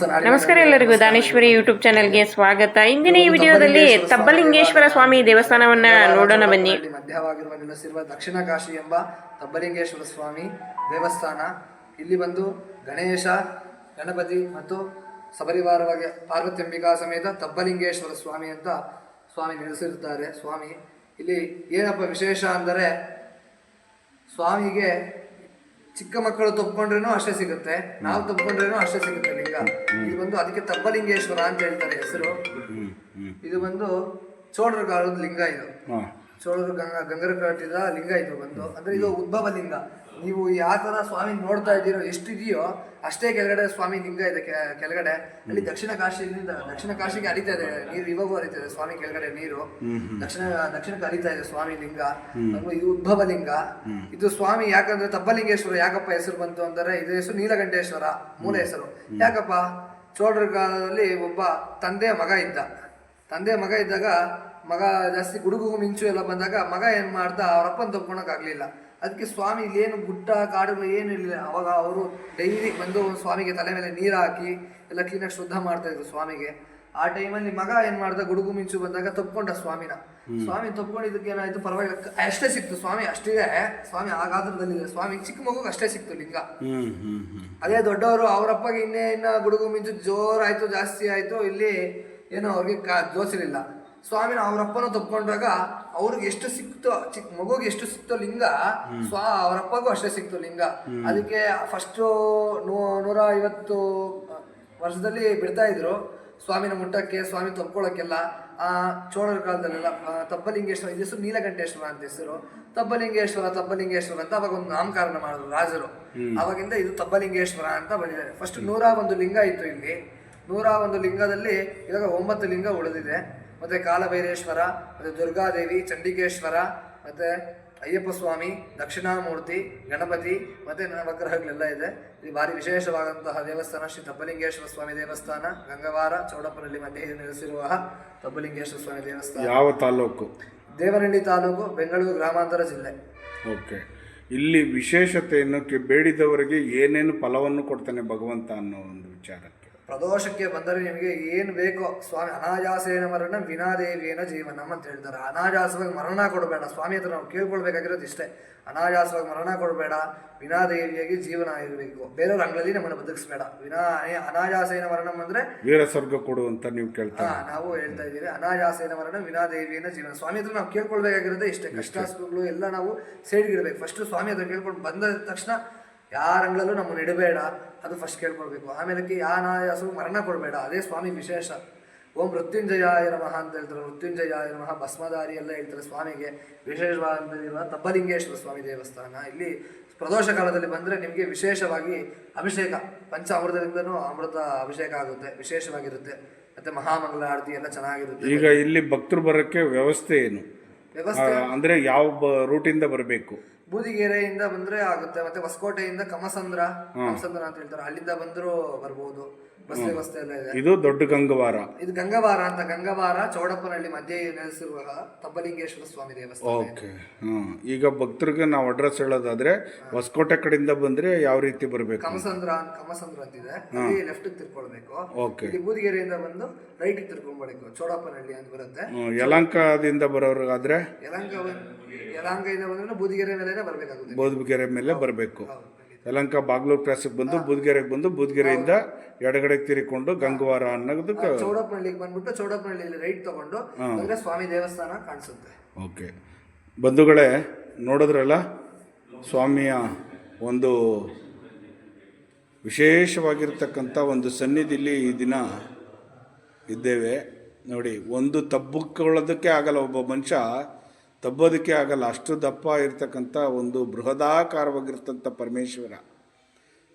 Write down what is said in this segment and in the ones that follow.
ನಮಸ್ಕಾರ ಎಲ್ಲರಿಗೂ ದಾನೇಶ್ವರಿ ಯೂಟ್ಯೂಬ್ ಚಾನೆಲ್ಗೆ ಸ್ವಾಗತ. ಇಂದಿನ ಈ ವಿಡಿಯೋದಲ್ಲಿ ತಬ್ಬಲಿಂಗೇಶ್ವರ ಸ್ವಾಮಿ ದೇವಸ್ಥಾನವನ್ನ ನೋಡೋಣ ಬನ್ನಿ. ಮಧ್ಯವಾಗಿರುವ ನೆಲೆಸಿರುವ ದಕ್ಷಿಣ ಕಾಶಿ ಎಂಬ ತಬ್ಬಲಿಂಗೇಶ್ವರ ಸ್ವಾಮಿ ದೇವಸ್ಥಾನ. ಇಲ್ಲಿ ಬಂದು ಗಣೇಶ ಗಣಪತಿ ಮತ್ತು ಸಪರಿವಾರವಾಗಿ ಪಾರ್ವತಿಂಬಿಕಾ ಸಮೇತ ತಬ್ಬಲಿಂಗೇಶ್ವರ ಸ್ವಾಮಿ ಅಂತ ಸ್ವಾಮಿ ನೆಲೆಸಿರುತ್ತಾರೆ. ಸ್ವಾಮಿ ಇಲ್ಲಿ ಏನಪ್ಪ ವಿಶೇಷ ಅಂದರೆ ಸ್ವಾಮಿಗೆ ಚಿಕ್ಕ ಮಕ್ಕಳು ತಪ್ಪಿಕೊಂಡ್ರೂ ಅಷ್ಟೇ ಸಿಗುತ್ತೆ. ನಾವು ತಪ್ಪಿಕೊಂಡ್ರೂ ಅಷ್ಟೇ ಸಿಗುತ್ತೆ. ಇದು ಬಂದು ಅದಕ್ಕೆ ತಬ್ಬಲಿಂಗೇಶ್ವರ ಅಂತ ಹೇಳ್ತಾರೆ ಹೆಸರು. ಇದು ಬಂದು ಚೋಳರ ಕಾಲದ ಲಿಂಗ ಇದು. ಚೋಳರು ಗಂಗ ಗಂಗರ ಕಟ್ಟಿದ ಲಿಂಗ ಇದು ಬಂದು. ಅಂದ್ರೆ ಇದು ಉದ್ಭವ ಲಿಂಗ ನೀವು ಯಾವ ತರ ಸ್ವಾಮಿ ನೋಡ್ತಾ ಇದ್ದೀರೋ ಎಷ್ಟಿದೆಯೋ ಅಷ್ಟೇ ಕೆಳಗಡೆ ಸ್ವಾಮಿ ಲಿಂಗ ಇದೆ ಕೆಳಗಡೆ. ಅಲ್ಲಿ ದಕ್ಷಿಣ ಕಾಶಿಯಿಂದ ದಕ್ಷಿಣ ಕಾಶಿಗೆ ಹರಿತಾ ಇದೆ ನೀರು ಇವಾಗ ಹರಿತಾ ಇದೆ ಸ್ವಾಮಿ ಕೆಳಗಡೆ ನೀರು. ದಕ್ಷಿಣ ದಕ್ಷಿಣಕ್ಕೆ ಹರಿತಾ ಇದೆ ಸ್ವಾಮಿ ಲಿಂಗ. ಇದು ಉದ್ಭವ ಲಿಂಗ. ಇದು ಸ್ವಾಮಿ ಯಾಕಂದ್ರೆ ತಬ್ಬಲಿಂಗೇಶ್ವರ ಯಾಕಪ್ಪ ಹೆಸರು ಬಂತು ಅಂದರೆ ಇದು ಹೆಸರು ನೀಲಗಂಟೇಶ್ವರ ಮೂಲ ಹೆಸರು. ಯಾಕಪ್ಪ? ಚೋಳರ ಕಾಲದಲ್ಲಿ ಒಬ್ಬ ತಂದೆ ಮಗ ಇದ್ದ. ತಂದೆ ಮಗ ಇದ್ದಾಗ ಮಗ ಜಾಸ್ತಿ ಗುಡುಗು ಮಿಂಚು ಎಲ್ಲ ಬಂದಾಗ ಮಗ ಏನ್ ಮಾಡ್ದ ಅವರಪ್ಪನ ತಪ್ಕೊಳಕ್ಕಾಗಲಿಲ್ಲ ತಪ್ಕೊಳಕ್ ಆಗ್ಲಿಲ್ಲ. ಅದಕ್ಕೆ ಸ್ವಾಮಿ ಇಲ್ಲೇನು ಗುಡ್ಡ ಕಾಡುಗಳು ಏನು ಇಲ್ಲ ಅವಾಗ ಅವರು ಡೈಲಿ ಬಂದು ಸ್ವಾಮಿಗೆ ತಲೆ ಮೇಲೆ ನೀರು ಹಾಕಿ ಎಲ್ಲ ಕ್ಲೀನಾಗಿ ಶುದ್ಧ ಮಾಡ್ತಾ ಇದ್ರು ಸ್ವಾಮಿಗೆ. ಆ ಟೈಮಲ್ಲಿ ಮಗ ಏನ್ ಮಾಡ್ದ ಗುಡುಗು ಮಿಂಚು ಬಂದಾಗ ತಪ್ಕೊಂಡ ಸ್ವಾಮಿನ. ಸ್ವಾಮಿ ತಪ್ಕೊಂಡಿದ್ದಕ್ಕೆ ಏನಾಯ್ತು ಪರವಾಗಿಲ್ಲ. ಅಷ್ಟೇ ಸಿಕ್ತು ಸ್ವಾಮಿ ಅಷ್ಟಿದೆ. ಸ್ವಾಮಿ ಆ ಗಾತ್ರದಲ್ಲಿದೆ ಸ್ವಾಮಿ ಚಿಕ್ಕ ಮಗು ಅಷ್ಟೇ ಸಿಕ್ತು ಲಿಂಗ. ಅದೇ ದೊಡ್ಡವರು ಅವರಪ್ಪಗೆ ಇನ್ನೇ ಇನ್ನ ಗುಡುಗು ಮಿಂಚು ಜೋರಾಯ್ತು ಜಾಸ್ತಿ ಆಯ್ತು. ಇಲ್ಲಿ ಏನೋ ಅವ್ರಿಗೆ ಕಾ ಜೋಸಿರಲಿಲ್ಲ ಸ್ವಾಮಿನ ಅವರಪ್ಪನ ತಪ್ಕೊಂಡಾಗ ಅವ್ರಿಗೆ ಎಷ್ಟು ಸಿಕ್ತೋ ಚಿಕ್ಕ ಮಗುಗೆ ಎಷ್ಟು ಸಿಕ್ತೋ ಲಿಂಗ ಸ್ವಾ ಅವರಪ್ಪಗೂ ಅಷ್ಟೇ ಸಿಕ್ತು ಲಿಂಗ. ಅದಕ್ಕೆ ಫಸ್ಟು ನೂರ ಐವತ್ತು ವರ್ಷದಲ್ಲಿ ಬಿಡ್ತಾ ಇದ್ರು. ಸ್ವಾಮಿನ ಮುಟ್ಟಕ್ಕೆ ಸ್ವಾಮಿ ತಪ್ಕೊಳ್ಳೋಕ್ಕೆಲ್ಲ ಆ ಚೋಳರ ಕಾಲದಲ್ಲೆಲ್ಲ ತಬ್ಬಲಿಂಗೇಶ್ವರ ಇದು ಹೆಸರು ನೀಲಕಂಠೇಶ್ವರ ಅಂತ ಹೆಸರು. ತಬ್ಬಲಿಂಗೇಶ್ವರ ತಬ್ಬಲಿಂಗೇಶ್ವರ ಅಂತ ಅವಾಗ ಒಂದು ನಾಮಕರಣ ಮಾಡಿದ್ರು ರಾಜರು. ಅವಾಗಿಂದ ಇದು ತಬ್ಬಲಿಂಗೇಶ್ವರ ಅಂತ ಬಂದಿದ್ದಾರೆ. ಫಸ್ಟ್ ನೂರ ಒಂದು ಲಿಂಗ ಇತ್ತು ಇಲ್ಲಿ. ನೂರ ಒಂದು ಲಿಂಗದಲ್ಲಿ ಇವಾಗ ಒಂಬತ್ತು ಲಿಂಗ ಉಳಿದಿದೆ. ಮತ್ತೆ ಕಾಲಭೈರೇಶ್ವರ ಮತ್ತು ದುರ್ಗಾದೇವಿ ಚಂಡಿಕೇಶ್ವರ ಮತ್ತು ಅಯ್ಯಪ್ಪ ಸ್ವಾಮಿ ದಕ್ಷಿಣಾಮೂರ್ತಿ ಗಣಪತಿ ಮತ್ತೆ ನವಗ್ರಹಗಳೆಲ್ಲ ಇದೆ. ಇಲ್ಲಿ ಭಾರಿ ವಿಶೇಷವಾದಂತಹ ದೇವಸ್ಥಾನ ಶ್ರೀ ತಬ್ಬಲಿಂಗೇಶ್ವರ ಸ್ವಾಮಿ ದೇವಸ್ಥಾನ ಗಂಗವಾರ ಚೌಡಪ್ಪನಲ್ಲಿ ಮಧ್ಯೆ ನೆಲೆಸಿರುವ ತಬ್ಬಲಿಂಗೇಶ್ವರ ಸ್ವಾಮಿ ದೇವಸ್ಥಾನ. ಯಾವ ತಾಲೂಕು? ದೇವನಹಳ್ಳಿ ತಾಲೂಕು ಬೆಂಗಳೂರು ಗ್ರಾಮಾಂತರ ಜಿಲ್ಲೆ. ಓಕೆ. ಇಲ್ಲಿ ವಿಶೇಷತೆಯನ್ನು ಬೇಡಿದವರಿಗೆ ಏನೇನು ಫಲವನ್ನು ಕೊಡ್ತಾನೆ ಭಗವಂತ ಅನ್ನೋ ಒಂದು ವಿಚಾರಕ್ಕೆ ಪ್ರದೋಷಕ್ಕೆ ಬಂದರೆ ನಿಮಗೆ ಏನು ಬೇಕೋ ಸ್ವಾಮಿ ಅನಾಜಾಸೇನ ಮರಣ ವಿನಾದೇವಿಯೇನ ಜೀವನಂ ಅಂತ ಹೇಳ್ತಾರೆ. ಅನಾಜಾಸವಾಗಿ ಮರಣ ಕೊಡಬೇಡ. ಸ್ವಾಮಿ ಹತ್ರ ನಾವು ಕೇಳ್ಕೊಳ್ಬೇಕಾಗಿರೋದು ಇಷ್ಟೇ. ಅನಾಜಾಸವಾಗಿ ಮರಣ ಕೊಡಬೇಡ ವಿನಾದೇವಿಯಾಗಿ ಜೀವನ ಇರಬೇಕು ಬೇರೆಯವ್ರ ಅಂಗಳಲ್ಲಿ ನಮ್ಮನ್ನು ಬದುಕಿಸ್ಬೇಡ. ವಿನಾ ಅನಾಜಾಸೇನ ಮರಣಂ ಅಂದರೆ ವೀರ ಸ್ವರ್ಗ ಕೊಡು ಅಂತ ನೀವು ಕೇಳ್ತಾ ಹಾ ನಾವು ಹೇಳ್ತಾ ಇದ್ದೀವಿ. ಅನಾಜಾಸೇನ ಮರಣ ವಿನಾದೇವಿಯನ್ನ ಜೀವನ. ಸ್ವಾಮಿ ಹತ್ರ ನಾವು ಕೇಳ್ಕೊಳ್ಬೇಕಾಗಿರೋದೇ ಇಷ್ಟೇ. ಕಷ್ಟ ಸುಖಗಳು ಎಲ್ಲ ನಾವು ಸೈಡ್ಗೆ ಇಡಬೇಕು ಫಸ್ಟ್ ಸ್ವಾಮಿ ಹತ್ರ ಕೇಳ್ಕೊಂಡು ಬಂದ ತಕ್ಷಣ ಯಾರ ಅಂಗಳಲ್ಲೂ ನಮ್ಮನ್ನು ಇಡಬೇಡ ಅದು ಫಸ್ಟ್ ಕೇಳ್ಕೊಳ್ಬೇಕು. ಆಮೇಲೆ ಯಾ ಅನಾಯಾಸವು ಮರಣ ಕೊಡಬೇಡ ಅದೇ ಸ್ವಾಮಿ ವಿಶೇಷ. ಓಂ ಮೃತ್ಯುಂಜಯಾಯ ನಮಃ ಅಂತ ಹೇಳ್ತಾರೆ ಮೃತ್ಯುಂಜಯಾಯ ನಮಃ ಭಸ್ಮಧಾರಿ ಎಲ್ಲ ಹೇಳ್ತಾರೆ ಸ್ವಾಮಿಗೆ. ವಿಶೇಷವಾದ ತಬ್ಬಲಿಂಗೇಶ್ವರ ಸ್ವಾಮಿ ದೇವಸ್ಥಾನ. ಇಲ್ಲಿ ಪ್ರದೋಷ ಕಾಲದಲ್ಲಿ ಬಂದರೆ ನಿಮಗೆ ವಿಶೇಷವಾಗಿ ಅಭಿಷೇಕ ಪಂಚ ಅಮೃತದಿಂದನೂ ಅಮೃತ ಅಭಿಷೇಕ ಆಗುತ್ತೆ ವಿಶೇಷವಾಗಿರುತ್ತೆ. ಮತ್ತೆ ಮಹಾಮಂಗಲ ಆರತಿ ಎಲ್ಲ ಚೆನ್ನಾಗಿರುತ್ತೆ. ಈಗ ಇಲ್ಲಿ ಭಕ್ತರು ಬರೋಕ್ಕೆ ವ್ಯವಸ್ಥೆ ಏನು? ವ್ಯವಸ್ಥೆ? ಅಂದರೆ ಯಾವ ರೂಟಿಂದ ಬರಬೇಕು? ಬೂದಿಗೆರೆಯಿಂದ ಬಂದ್ರೆ ಆಗುತ್ತೆ ಮತ್ತೆ ಹೊಸಕೋಟೆಯಿಂದ ಕಮಸಂದ್ರ ಕಮಸಂದ್ರ ಅಂತ ಹೇಳ್ತಾರೆ. ಅಲ್ಲಿಂದ ಬಂದರೂ ಬರ್ಬೋದು. ಬಸ್ ವ್ಯವಸ್ಥೆ ಎಲ್ಲ ಇದೆ ಇದು ದೊಡ್ಡ ಗಂಗವಾರ. ಇದು ಗಂಗವಾರ ಅಂತ ಗಂಗವಾರ ಚೌಡಪ್ಪನಹಳ್ಳಿ ಮಧ್ಯೆ ನೆಲೆಸಿರುವ ತಬ್ಬಲಿಂಗೇಶ್ವರ ಸ್ವಾಮಿ ದೇವಸ್ಥಾನ ಓಕೆ ಹಾಂ ಈಗ ಭಕ್ತರಿಗೆ ನಾವು ಅಡ್ರೆಸ್ ಹೇಳೋದಾದ್ರೆ ಹೊಸಕೋಟೆ ಕಡೆಯಿಂದ ಬಂದ್ರೆ ಯಾವ ರೀತಿ ಬರಬೇಕು? ಕಮಸಂದ್ರ ಅಂತ ಕಮಸಂದ್ರ ಅಂತಿದೆ. ಅಲ್ಲಿ ಲೆಫ್ಟ್ ತಿರ್ಕೊಳ್ಬೇಕು. ಓಕೆ. ಇಲ್ಲಿ ಬೂದಿಗೆರೆಯಿಂದ ಬಂದು ರೈಟ್ ತಿರ್ಕೊಂಡ್ಬಿಡಬೇಕು ಚೌಡಪ್ಪನಹಳ್ಳಿ ಅಂತ ಬರುತ್ತೆ. ಯಲಂಕದಿಂದ ಬರೋರ್ಗಾದ್ರೆ ಯಲಂಕ ಯಲಂಕದಿಂದ ಬಂದ್ರೆ ಬೂದಿಗೆರೆ ಮೇಲೆ ಬರಬೇಕಾಗುತ್ತೆ. ಬೂದಿಗೆರೆ ಮೇಲೆ ಬರಬೇಕು. ಯಲಂಕ ಬಾಗ್ಲೂರು ಕ್ರಾಸಿಗೆ ಬಂದು ಬುದ್ಗೆರೆಗೆ ಬಂದು ಬುದ್ಗೆರೆಯಿಂದ ಎಡಗಡೆಗೆ ತಿರುಕೊಂಡು ಗಂಗವಾರ ಅನ್ನೋದಕ್ಕೆ ಚೌಡಪ್ಪನಹಳ್ಳಿಗೆ ಬಂದ್ಬಿಟ್ಟು ಚೌಡಪ್ಪನಹಳ್ಳಿಯಲ್ಲಿ ರೈಟ್ ತಗೊಂಡು ಸ್ವಾಮಿ ದೇವಸ್ಥಾನ ಕಾಣಿಸುತ್ತೆ. ಓಕೆ. ಬಂಧುಗಳೇ ನೋಡಿದ್ರಲ್ಲ? ಸ್ವಾಮಿಯ ಒಂದು ವಿಶೇಷವಾಗಿರ್ತಕ್ಕಂಥ ಒಂದು ಸನ್ನಿಧಿಲಿ ಈ ದಿನ ಇದ್ದೇವೆ. ನೋಡಿ ಒಂದು ತಬ್ಬುಕೊಳ್ಳೋದಕ್ಕೆ ಆಗಲ್ಲ ಒಬ್ಬ ಮನುಷ್ಯ. ತಬ್ಬೋದಕ್ಕೆ ಆಗಲ್ಲ. ಅಷ್ಟು ದಪ್ಪ ಇರತಕ್ಕಂಥ ಒಂದು ಬೃಹದಾಕಾರವಾಗಿರ್ತಂಥ ಪರಮೇಶ್ವರ.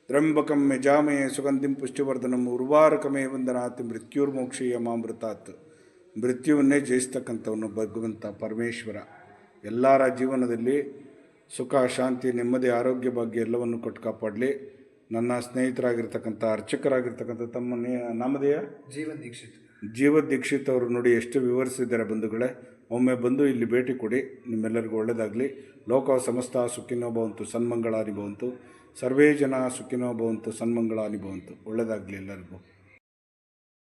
ತ್ರಂಬಕಂ ಯಜಾಮಯ ಸುಗಂಧಿಂ ಪುಷ್ಟಿವರ್ಧನಂ ಉರ್ವಾರಕಮೇ ವಂದನಾತ್ ಮೃತ್ಯುರ್ಮೋಕ್ಷೀಯ ಮಾಮೃತಾತ್ ಮೃತ್ಯುವನ್ನೇ ಜಯಿಸ್ತಕ್ಕಂಥವನು ಭಗವಂತ ಪರಮೇಶ್ವರ. ಎಲ್ಲರ ಜೀವನದಲ್ಲಿ ಸುಖ ಶಾಂತಿ ನೆಮ್ಮದಿ ಆರೋಗ್ಯ ಭಾಗ್ಯ ಎಲ್ಲವನ್ನು ಕೊಟ್ಟು ಕಾಪಾಡಲಿ. ನನ್ನ ಸ್ನೇಹಿತರಾಗಿರ್ತಕ್ಕಂಥ ಅರ್ಚಕರಾಗಿರ್ತಕ್ಕಂಥ ತಮ್ಮ ನೇ- ನಾಮಧೇಯ ಜೀವನ್ ದೀಕ್ಷಿತ್. ಜೀವ ದೀಕ್ಷಿತ್ ಅವರು ನೋಡಿ ಎಷ್ಟು ವಿವರಿಸಿದ್ದಾರೆ ಬಂಧುಗಳೇ. ಒಮ್ಮೆ ಬಂದು ಇಲ್ಲಿ ಭೇಟಿ ಕೊಡಿ. ನಿಮ್ಮೆಲ್ಲರಿಗೂ ಒಳ್ಳೆಯದಾಗಲಿ ಲೋಕ ಸಮಸ್ತ ಸುಖಿನೋ ಭವಂತು ಸನ್ಮಂಗಳಾನಿ ಭವಂತು. ಸರ್ವೇ ಜನ ಸುಖಿನೋ ಭವಂತು ಸನ್ಮಂಗಳಾನಿ ಭವಂತು. ಒಳ್ಳೆಯದಾಗಲಿ ಎಲ್ಲರಿಗೂ.